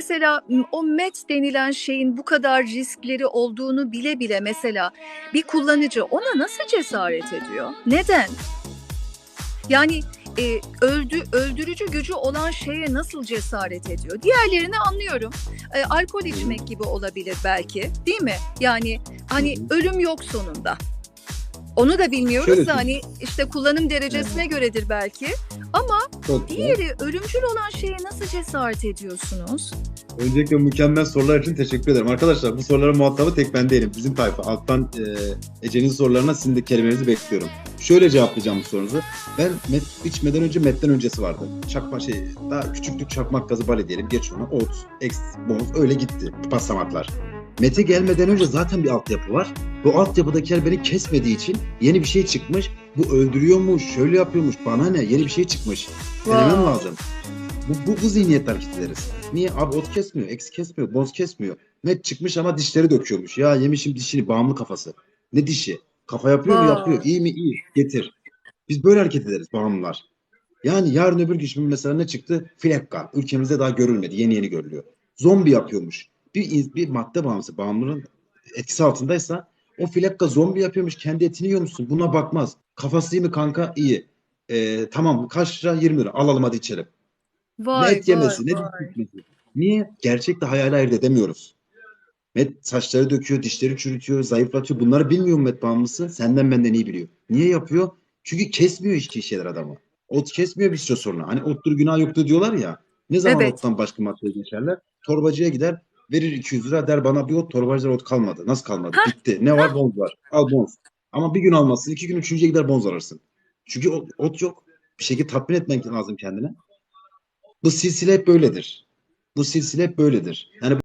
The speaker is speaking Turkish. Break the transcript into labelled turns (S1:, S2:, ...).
S1: Mesela o met denilen şeyin bu kadar riskleri olduğunu bile bile mesela bir kullanıcı ona nasıl cesaret ediyor? Neden? Yani e, öldü, öldürücü gücü olan şeye nasıl cesaret ediyor? Diğerlerini anlıyorum. E, alkol içmek gibi olabilir belki, değil mi? Yani hani ölüm yok sonunda. Onu da bilmiyoruz
S2: Şöyle
S1: da hani işte kullanım derecesine göredir belki. Ama
S2: Çok güzel.
S1: diğeri ölümcül olan şeye nasıl cesaret ediyorsunuz?
S2: Öncelikle mükemmel sorular için teşekkür ederim. Arkadaşlar bu soruların muhatabı tek ben değilim. Bizim tayfa. Alttan e, Ece'nin sorularına sizin de kelimenizi bekliyorum. Şöyle cevaplayacağım bu sorunuzu. Ben met içmeden önce metten öncesi vardı. Çakma şey daha küçüklük çakmak gazı bale diyelim. Geç onu. Ot, ex, bonus öyle gitti. Pasamaklar. Mete gelmeden önce zaten bir altyapı var. Bu altyapıdaki yer beni kesmediği için yeni bir şey çıkmış. Bu öldürüyormuş, şöyle yapıyormuş, bana ne? Yeni bir şey çıkmış. Denemem
S1: Wow.
S2: lazım. Bu, bu, bu zihniyetle hareket ederiz. Niye? Abi ot kesmiyor, eksi kesmiyor, boz kesmiyor. Net çıkmış ama dişleri döküyormuş. Ya yemişim dişini, bağımlı kafası. Ne dişi? Kafa yapıyor mu? Yapıyor. İyi mi? İyi. Getir. Biz böyle hareket ederiz bağımlılar. Yani yarın öbür gün şimdi mesela ne çıktı? Flekka. Ülkemizde daha görülmedi. Yeni yeni görülüyor. Zombi yapıyormuş. Bir, bir madde bağımlısı, bağımlının etkisi altındaysa o flekka zombi yapıyormuş. Kendi etini yiyormuşsun. Buna bakmaz. Kafası iyi mi kanka? İyi. Ee, tamam kaç lira? 20 lira. Alalım hadi içelim.
S1: Vay,
S2: ne et yemesi,
S1: vay,
S2: ne
S1: vay.
S2: Niye? Gerçekle hayali ayırt edemiyoruz. Met saçları döküyor, dişleri çürütüyor, zayıflatıyor. Bunları bilmiyor mu Met bağımlısı? Senden benden iyi biliyor. Niye yapıyor? Çünkü kesmiyor hiçbir şeyler adamı. Ot kesmiyor bir süre sonra. Hani ottur günah yoktur diyorlar ya. Ne zaman
S1: Evet.
S2: ottan başka maddeye geçerler? Torbacıya gider, verir 200 lira der bana bir ot, torbacılar ot kalmadı. Nasıl kalmadı? Bitti. Ne var? Bonz var. Al bonz. Ama bir gün almazsın, iki gün üçüncüye gider bonz alırsın. Çünkü ot, ot yok. Bir şekilde tatmin etmek lazım kendine. Bu silsile hep böyledir. Bu silsile hep böyledir. Yani